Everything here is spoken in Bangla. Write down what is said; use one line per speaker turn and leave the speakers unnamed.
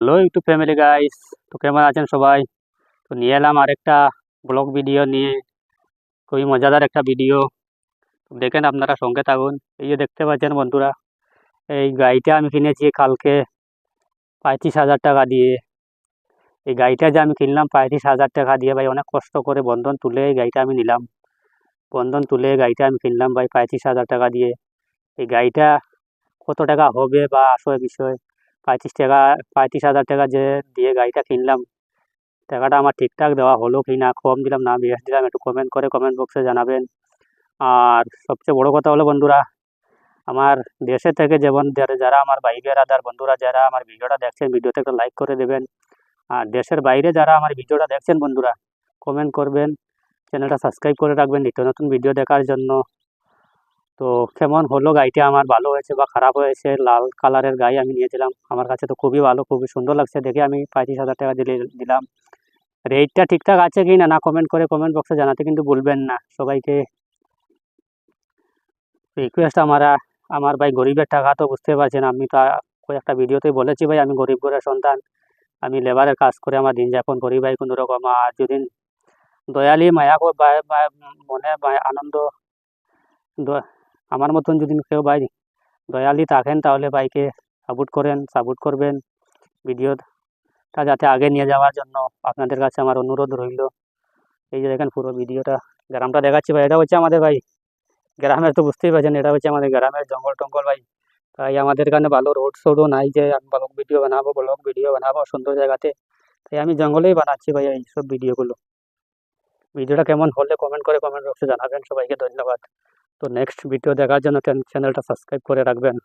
হ্যালো ইউটিউব ফ্যামিলি গাইস তো কেমন আছেন সবাই? তো নিয়ে এলাম আরেকটা ব্লগ ভিডিও নিয়ে। খুবই মজাদার একটা ভিডিও দেখেন আপনারা সঙ্গে থাকুন। এই যে দেখতে পাচ্ছেন বন্ধুরা, এই গাড়িটা আমি কিনেছি কালকে পঁয়ত্রিশ হাজার টাকা দিয়ে। এই গাড়িটা যে আমি কিনলাম পঁয়ত্রিশ হাজার টাকা দিয়ে ভাই, অনেক কষ্ট করে বন্ধন তুলে এই গাড়িটা আমি নিলাম। বন্ধন তুলে গাড়িটা আমি কিনলাম ভাই, পঁয়ত্রিশ হাজার টাকা দিয়ে। এই গাড়িটা কত টাকা হবে বা আসলে বিষয়? পঁয়ত্রিশ টাকা, পঁয়ত্রিশ হাজার টাকা যে দিয়ে গাড়িটা কিনলাম, টাকাটা আমার ঠিকঠাক দেওয়া হলো কি না, কম দিলাম, না বেশি দিলাম, একটু কমেন্ট করে কমেন্ট বক্সে জানাবেন। আর সবচেয়ে বড় কথা হলো বন্ধুরা, আমার দেশে থেকে যেমন যারা- আমার ভাই বেরাদার বন্ধুরা, যারা আমার ভিডিওটা দেখছেন, ভিডিওতে একটা লাইক করে দেবেন। আর দেশের বাইরে যারা আমার ভিডিওটা দেখছেন বন্ধুরা কমেন্ট করবেন চ্যানেলটা সাবস্ক্রাইব করে রাখবেন, নিত্য নতুন ভিডিও দেখার জন্য। তো কেমন হলো গাড়িটা? আমার ভালো হয়েছে বা খারাপ হয়েছে? লাল কালারের গাড়ি আমি নিয়েছিলাম। আমার কাছে তো খুবই ভালো, খুবই সুন্দর লাগছে। দেখে আমি পঁয়ত্রিশ হাজার টাকা দিলে, দিলাম। রেটটা ঠিকঠাক আছে কি না? না কমেন্ট করে কমেন্ট বক্সে জানাতে কিন্তু ভুলবেন না। সবাইকে রিকোয়েস্ট আমার আমার ভাই গরিবের টাকা তো বুঝতে পারছেন। আমি তো কয়েকটা ভিডিওতেই বলেছি ভাই, আমি গরিব ঘরের সন্তান। আমি লেবারের কাজ করে আমার দিন যাপন করি ভাই কোনো রকম। আর যদি দয়ালি, মায়া মনে আনন্দ আমার মতন যদি কেউ ভাই দয়ালি থাকেন, তাহলে বাইকে সাপোর্ট করেন সাপোর্ট করবেন ভিডিওটা যাতে আগে নিয়ে যাওয়ার জন্য। আপনাদের কাছে আমার অনুরোধ রইল। এই যে দেখেন পুরো ভিডিওটা গ্রামটা দেখাচ্ছি ভাই। এটা হচ্ছে আমাদের ভাই গ্রামের, তো বুঝতেই পারছেন, এটা হচ্ছে আমাদের গ্রামের জঙ্গল টঙ্গল ভাই। তাই আমাদের এখানে ভালো রোড শোডও নাই যে আমি ব্লগ ভিডিও বানাবো ব্লগ ভিডিও বানাবো সুন্দর জায়গাতে। তাই আমি জঙ্গলেই বানাচ্ছি ভাই এইসব ভিডিওগুলো ভিডিওটা কেমন হলে কমেন্ট করে কমেন্ট বক্সে জানাবেন। সবাইকে ধন্যবাদ। তো নেক্সট ভিডিও দেখার জন্য চ্যানেলটা সাবস্ক্রাইব করে রাখবেন।